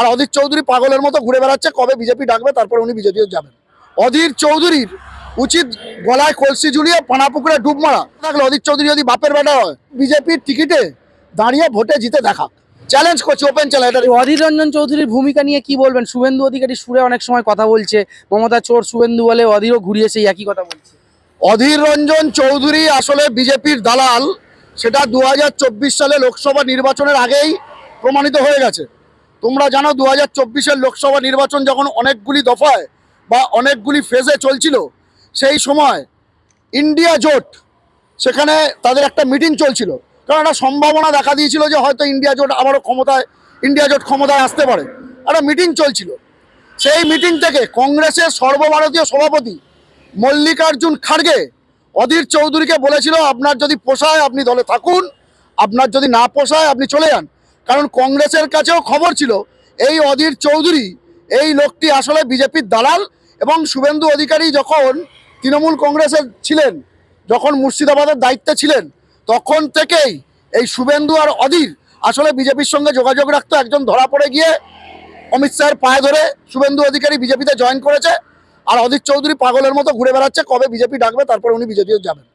আর অধীর চৌধুরী পাগলের মতো ঘুরে বেড়াচ্ছে কবে বিজেপি ডাকবে তারপর উনি বিজেপিও যাবেন। অধীর চৌধুরীর উচিত গলায় কলসি ঝুলিয়ে পানাপুকুরে ডুব মারা। থাকলে অধীর চৌধুরী যদি বাপের বেটা হয় বিজেপির টিকিটে দাঁড়িয়ে ভোটে জিতে দেখা। চ্যালেঞ্জ করছে ওপেন চ্যালেঞ্জ অধীর রঞ্জন চৌধুরীর ভূমিকা নিয়ে কি বলবেন? শুভেন্দু অধিকারী সুরে অনেক সময় কথা বলছে মমতা চোর শুভেন্দু বলে অধীরও ঘুরিয়ে সেই একই কথা বলছে। অধীর রঞ্জন চৌধুরী আসলে বিজেপির দালাল সেটা দু হাজার চব্বিশ সালে লোকসভা নির্বাচনের আগেই প্রমাণিত হয়ে গেছে। তোমরা জানো দু হাজার লোকসভা নির্বাচন যখন অনেকগুলি দফায় বা অনেকগুলি ফেজে চলছিল, সেই সময় ইন্ডিয়া জোট সেখানে তাদের একটা মিটিং চলছিল। কারণ একটা সম্ভাবনা দেখা দিয়েছিল যে হয়তো ইন্ডিয়া জোট আবারও ক্ষমতায়, ইন্ডিয়া জোট ক্ষমতায় আসতে পারে। একটা মিটিং চলছিল। সেই মিটিং থেকে কংগ্রেসের সর্বভারতীয় সভাপতি মল্লিকার্জুন খাড়গে অধীর চৌধুরীকে বলেছিল, আপনার যদি পোষায় আপনি দলে থাকুন, আপনার যদি না পোষায় আপনি চলে যান। কারণ কংগ্রেসের কাছেও খবর ছিল, এই অধীর চৌধুরী, এই লোকটি আসলে বিজেপির দালাল এবং শুভেন্দু অধিকারী যখন তৃণমূল কংগ্রেসের ছিলেন, যখন মুর্শিদাবাদের দায়িত্বে ছিলেন, তখন থেকেই এই শুভেন্দু আর অধীর আসলে বিজেপির সঙ্গে যোগাযোগ রাখতো একজন ধরা পড়ে গিয়ে অমিত শাহের পায়ে ধরে শুভেন্দু অধিকারী বিজেপিতে জয়েন করেছে আর অধীর চৌধুরী পাগলের মতো ঘুরে বেড়াচ্ছে কবে বিজেপি ডাকবে, তারপর উনি বিজেপিও যাবেন।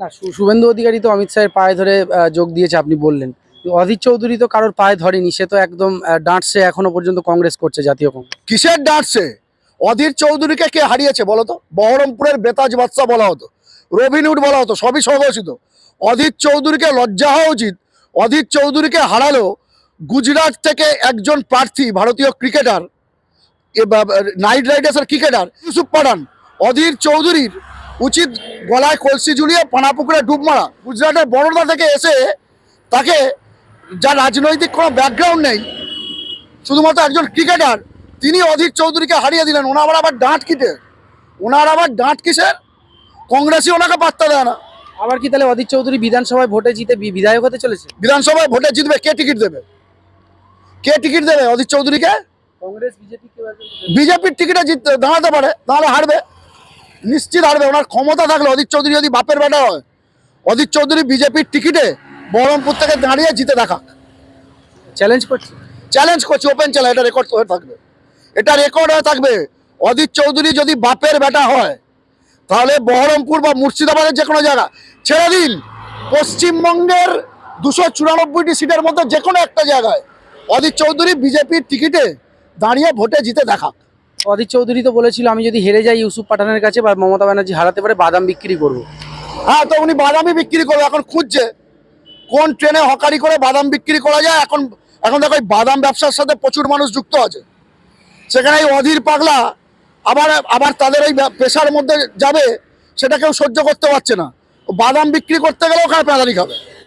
না শুভেন্দু অধিকারী তো অমিত শাহের পায়ে ধরে যোগ দিয়েছে, আপনি বললেন। অধীর চৌধুরী তো কারোর পায়ে ধরেনি, সে তো একদম ডাঁটছে এখনও পর্যন্ত কংগ্রেস করছে জাতীয় কংগ্রেস। কিসের ডাঁটছে? অধীর চৌধুরীকে কে হারিয়েছে বলো তো? বহরমপুরের বেতাজ বাদশা বলা হতো রবিনহুড বলা হতো, সবই স্বঘোষিত অধীর চৌধুরীকে লজ্জা হওয়া উচিত, অধীর চৌধুরীকে হারালো গুজরাট থেকে একজন প্রার্থী, ভারতীয় ক্রিকেটার নাইট রাইডার্সের ক্রিকেটার, ইউসুফ পাঠান। অধীর চৌধুরীর উচিত গলায় কলসি ঝুলিয়ে পানাপুকুরে ডুব মারা। গুজরাটের বড়োদা থেকে এসে তাকে যা রাজনৈতিক কোনো ব্যাকগ্রাউন্ড নেই শুধুমাত্র একজন ক্রিকেটার তিনি অধীর চৌধুরীকে হারিয়ে দিলেন। ওনার আবার ডাঁট কিটে ওনার আবার ডাঁট কিসের? কংগ্রেসই ওনাকে পাত্তা দেয় না। আবার কি তাহলে অধীর চৌধুরী বিধানসভায় ভোটে জিতে বিধায়ক হতে চলেছে? বিধানসভায় ভোটে জিতবে কে টিকিট দেবে? কে টিকিট দেবে অধীর চৌধুরীকে? কংগ্রেস বিজেপি বিজেপির টিকিটে জিততে দাঁড়াতে পারে তাহলে হারবে নিশ্চিত হারবে। ওনার ক্ষমতা থাকলে অধীর চৌধুরী যদি বাপের বেটা হয় অধীর চৌধুরী বিজেপির টিকিটে বহরমপুর থেকে দাঁড়িয়ে জিতে দেখা। চ্যালেঞ্জ করছি। চ্যালেঞ্জ করছি ওপেন চ্যালেঞ্জ এটা রেকর্ড হয়ে থাকবে। এটা রেকর্ড হয়ে থাকবে অদিত চৌধুরী যদি বাপের বেটা হয় তাহলে বহরমপুর বা মুর্শিদাবাদের যে কোনো জায়গা। ছেড়ে দিন পশ্চিমবঙ্গের দুশো চুরানব্বইটি সিটের মধ্যে যে কোনো একটা জায়গায় অদিত চৌধুরী বিজেপির টিকিটে দাঁড়িয়ে ভোটে জিতে দেখা। অধীর চৌধুরী তো বলেছিল আমি যদি হেরে যাই ইউসুফ পাঠানের কাছে বা মমতা ব্যানার্জি হারাতে পারে বাদাম বিক্রি করব। হ্যাঁ তো উনি বাদামই বিক্রি করবে এখন খুঁজছে। কোন ট্রেনে হকারি করে বাদাম বিক্রি করা যায়? এখন এখন দেখো বাদাম ব্যবসার সাথে প্রচুর মানুষ যুক্ত আছে। সেখানে এই অধীর পাগলা আবার আবার তাদের ওই পেশার মধ্যে যাবে, সেটা কেউ সহ্য করতে পারছে না। বাদাম বিক্রি করতে গেলে ওখানে পেঁদানি খাবে।